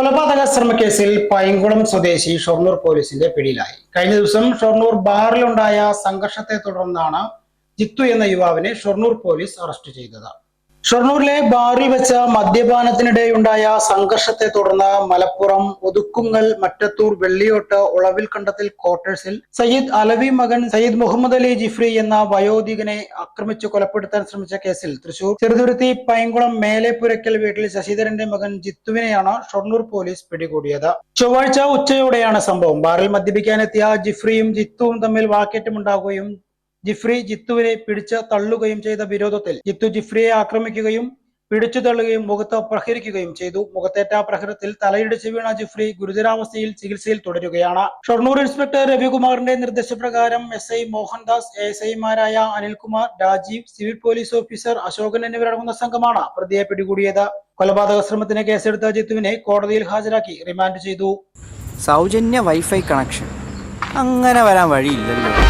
കൊലപാതക ശ്രമക്കേസിൽ പൈങ്കുളം സ്വദേശി ഷൊർണൂർ പോലീസിന്റെ പിടിയിലായി. കഴിഞ്ഞ ദിവസം ഷൊർണൂർ ബാറിലുണ്ടായ സംഘർഷത്തെ തുടർന്നാണ് ജിത്തു എന്ന യുവാവിനെ ഷൊർണൂർ പോലീസ് അറസ്റ്റ് ചെയ്തത്. ഷൊർണൂരിലെ ബാറിൽ വെച്ച മദ്യപാനത്തിനിടെയുണ്ടായ സംഘർഷത്തെ തുടർന്ന് മലപ്പുറം ഒതുക്കുങ്ങൽ മറ്റത്തൂർ വെള്ളിയോട്ട് ഉളവിൽ കണ്ടത്തിൽ ക്വാർട്ടേഴ്സിൽ സയ്യിദ് അലവി മകൻ സയ്യിദ് മുഹമ്മദ് അലി ജിഫ്രി എന്ന വയോധികനെ ആക്രമിച്ചു കൊലപ്പെടുത്താൻ ശ്രമിച്ച കേസിൽ തൃശൂർ ചെറുതുരുത്തി പൈങ്കുളം മേലെപ്പുരയ്ക്കൽ വീട്ടിൽ ശശിധരന്റെ മകൻ ജിത്തുവിനെയാണ് ഷൊർണൂർ പോലീസ് പിടികൂടിയത്. ചൊവ്വാഴ്ച ഉച്ചയോടെയാണ് സംഭവം. ബാറിൽ മദ്യപിക്കാനെത്തിയ ജിഫ്രിയും ജിത്തുവും തമ്മിൽ വാക്കേറ്റമുണ്ടാകുകയും ജിഫ്രി ജിത്തുവിനെ പിടിച്ച് തള്ളുകയും ചെയ്ത വിരോധത്തിൽ ജിത്തു ജിഫ്രിയെ ആക്രമിക്കുകയും പിടിച്ചു തള്ളുകയും മുഖത്ത് പ്രഹരിക്കുകയും ചെയ്തു. മുഖത്തേറ്റ പ്രഹരത്തിൽ തലയിടിച്ച് വീണ ജിഫ്രി ഗുരുതരാവസ്ഥയിൽ ചികിത്സയിൽ തുടരുകയാണ്. ഷൊർണൂർ ഇൻസ്പെക്ടർ രവികുമാറിന്റെ നിർദ്ദേശപ്രകാരം എസ് ഐ മോഹൻദാസ് എസ് ഐമാരായ Anilkumar Rajeev civil police officer Ashokan എന്നിവരടങ്ങുന്ന സംഘമാണ് പ്രതിയെ പിടികൂടിയത്. കൊലപാതക ശ്രമത്തിന് കേസെടുത്ത ജിത്തുവിനെ കോടതിയിൽ ഹാജരാക്കി റിമാൻഡ് ചെയ്തു. സൗജന്യ വൈഫൈ കണക്ഷൻ. അങ്ങനെ വരാൻ വഴിയില്ലല്ലോ.